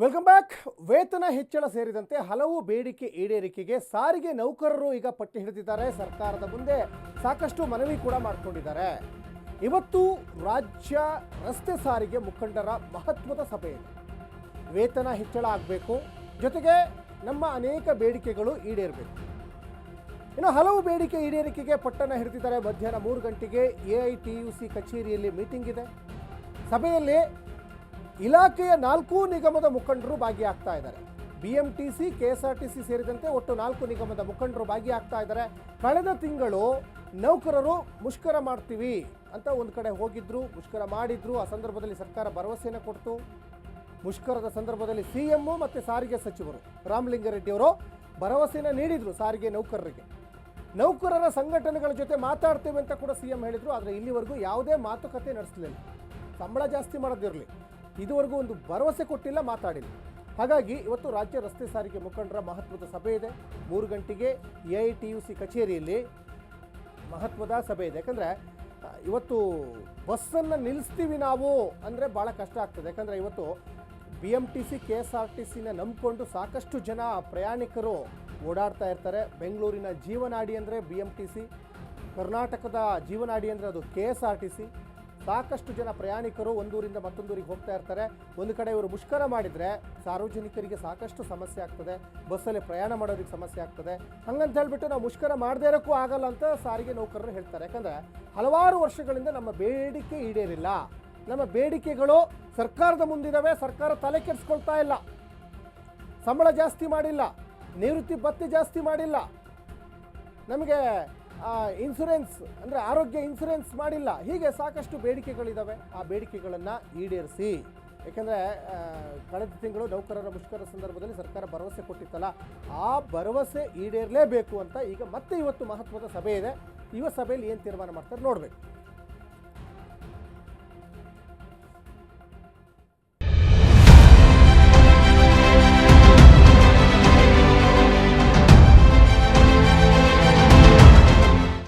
Welcome back. ವೇತನ ಹೆಚ್ಚಳ ಸೇರಿದಂತೆ ಹಲವು ಬೇಡಿಕೆ ಈಡೇರಿಕೆಗೆ ಸಾರಿಗೆ ನೌಕರರು ಈಗ ಪಟ್ಟಿ ಹಿಡಿದಿದ್ದಾರೆ. ಸರ್ಕಾರದ ಮುಂದೆ ಸಾಕಷ್ಟು ಮನವಿ ಕೂಡ ಮಾಡಿಕೊಂಡಿದ್ದಾರೆ. ಇವತ್ತು ರಾಜ್ಯ ರಸ್ತೆ ಸಾರಿಗೆ ಮುಖಂಡರ ಮಹತ್ವದ ಸಭೆ ಇದೆ. ವೇತನ ಹೆಚ್ಚಳ ಆಗಬೇಕು. ಜೊತೆಗೆ ನಮ್ಮ ಅನೇಕ ಬೇಡಿಕೆಗಳು ಈಡೇರಬೇಕು. ಇನ್ನು ಹಲವು ಬೇಡಿಕೆ ಈಡೇರಿಕೆಗೆ ಪಟ್ಟಣ ಹಿಡಿದಿದ್ದಾರೆ. ಮಧ್ಯಾಹ್ನ ಮೂರು ಗಂಟೆಗೆ ಎ ಕಚೇರಿಯಲ್ಲಿ ಮೀಟಿಂಗ್ ಇದೆ. ಸಭೆಯಲ್ಲಿ ಇಲಾಖೆಯ ನಾಲ್ಕು ನಿಗಮದ ಮುಖಂಡರು ಭಾಗಿಯಾಗ್ತಾ ಇದ್ದಾರೆ. B M T C K S R T C ಸೇರಿದಂತೆ ಒಟ್ಟು ನಾಲ್ಕು ನಿಗಮದ ಮುಖಂಡರು ಭಾಗಿಯಾಗ್ತಾ ಇದ್ದಾರೆ. ಕಳೆದ ತಿಂಗಳು ನೌಕರರು ಮುಷ್ಕರ ಮಾಡ್ತೀವಿ ಅಂತ ಒಂದು ಕಡೆ ಹೋಗಿದ್ರು, ಮುಷ್ಕರ ಮಾಡಿದ್ರು. ಆ ಸಂದರ್ಭದಲ್ಲಿ ಸರ್ಕಾರ ಭರವಸೆಯನ್ನು ಕೊಡ್ತು. ಮುಷ್ಕರದ ಸಂದರ್ಭದಲ್ಲಿ ಸಿ ಎಮ್ಮು ಮತ್ತು ಸಾರಿಗೆ ಸಚಿವರು ರಾಮಲಿಂಗಾರೆಡ್ಡಿಯವರು ಅವರು ಭರವಸೆಯನ್ನು ನೀಡಿದರು ಸಾರಿಗೆ ನೌಕರರಿಗೆ. ನೌಕರರ ಸಂಘಟನೆಗಳ ಜೊತೆ ಮಾತಾಡ್ತೇವೆ ಅಂತ ಕೂಡ ಸಿ ಎಂ ಹೇಳಿದರು, ಆದರೆ ಇಲ್ಲಿವರೆಗೂ ಯಾವುದೇ ಮಾತುಕತೆ ನಡೆಸಲಿಲ್ಲ. ಸಂಬಳ ಜಾಸ್ತಿ ಮಾಡೋದಿರಲಿ. ಇದುವರೆಗೂ ಒಂದು ಭರವಸೆ ಕೊಟ್ಟಿಲ್ಲ, ಮಾತಾಡಿಲ್ಲ. ಹಾಗಾಗಿ ಇವತ್ತು ರಾಜ್ಯ ರಸ್ತೆ ಸಾರಿಗೆ ಮುಖಂಡರ ಮಹತ್ವದ ಸಭೆ ಇದೆ. ಮೂರು ಗಂಟೆಗೆ A I T U C ಕಚೇರಿಯಲ್ಲಿ ಮಹತ್ವದ ಸಭೆ ಇದೆ. ಯಾಕಂದರೆ ಇವತ್ತು ಬಸ್ಸನ್ನು ನಿಲ್ಲಿಸ್ತೀವಿ ನಾವು ಅಂದರೆ ಭಾಳ ಕಷ್ಟ ಆಗ್ತದೆ. ಯಾಕಂದರೆ ಇವತ್ತು B M T C, K S R T ಸಿನ ನಂಬಿಕೊಂಡು ಸಾಕಷ್ಟು ಜನ ಪ್ರಯಾಣಿಕರು ಓಡಾಡ್ತಾ ಇರ್ತಾರೆ. ಬೆಂಗಳೂರಿನ ಜೀವನಾಡಿ ಅಂದರೆ ಬಿ ಎಂ ಟಿ ಸಿ, ಕರ್ನಾಟಕದ ಜೀವನಾಡಿ ಅಂದರೆ ಅದು K S R T C. ಸಾಕಷ್ಟು ಜನ ಪ್ರಯಾಣಿಕರು ಒಂದೂರಿಂದ ಮತ್ತೊಂದೂರಿಗೆ ಹೋಗ್ತಾ ಇರ್ತಾರೆ. ಒಂದು ಕಡೆ ಇವರು ಮುಷ್ಕರ ಮಾಡಿದರೆ ಸಾರ್ವಜನಿಕರಿಗೆ ಸಾಕಷ್ಟು ಸಮಸ್ಯೆ ಆಗ್ತದೆ. ಬಸ್ಸಲ್ಲಿ ಪ್ರಯಾಣ ಮಾಡೋದಕ್ಕೆ ಸಮಸ್ಯೆ ಆಗ್ತದೆ. ಹಂಗಂತ ಹೇಳ್ಬಿಟ್ಟು ನಾವು ಮುಷ್ಕರ ಮಾಡದೇ ಇರೋಕ್ಕೂ ಆಗಲ್ಲ ಅಂತ ಸಾರಿಗೆ ನೌಕರರು ಹೇಳ್ತಾರೆ. ಯಾಕಂದರೆ ಹಲವಾರು ವರ್ಷಗಳಿಂದ ನಮ್ಮ ಬೇಡಿಕೆ ಈಡೇರಿಲ್ಲ. ನಮ್ಮ ಬೇಡಿಕೆಗಳು ಸರ್ಕಾರದ ಮುಂದಿದ್ದಾವೆ ಸರ್ಕಾರ ತಲೆ ಕೆಡಿಸ್ಕೊಳ್ತಾ ಇಲ್ಲ. ಸಂಬಳ ಜಾಸ್ತಿ ಮಾಡಿಲ್ಲ. ನಿವೃತ್ತಿ ಭತ್ಯೆ ಜಾಸ್ತಿ ಮಾಡಿಲ್ಲ. ನಮಗೆ ಇನ್ಸುರೆನ್ಸ್ ಅಂದರೆ ಆರೋಗ್ಯ ಇನ್ಸುರೆನ್ಸ್ ಮಾಡಿಲ್ಲ. ಹೀಗೆ ಸಾಕಷ್ಟು ಬೇಡಿಕೆಗಳಿದ್ದಾವೆ ಆ ಬೇಡಿಕೆಗಳನ್ನು ಈಡೇರಿಸಿ. ಏಕೆಂದರೆ ಕಳೆದ ತಿಂಗಳು ನೌಕರರ ಮುಷ್ಕರ ಸಂದರ್ಭದಲ್ಲಿ ಸರ್ಕಾರ ಭರವಸೆ ಕೊಟ್ಟಿತ್ತಲ್ಲ, ಆ ಭರವಸೆ ಈಡೇರಲೇಬೇಕು ಅಂತ ಈಗ ಮತ್ತೆ ಇವತ್ತು ಮಹತ್ವದ ಸಭೆ ಇದೆ. ಇವತ್ತು ಸಭೆಯಲ್ಲಿ ಏನು ತೀರ್ಮಾನ ಮಾಡ್ತಾರೆ ನೋಡಬೇಕು.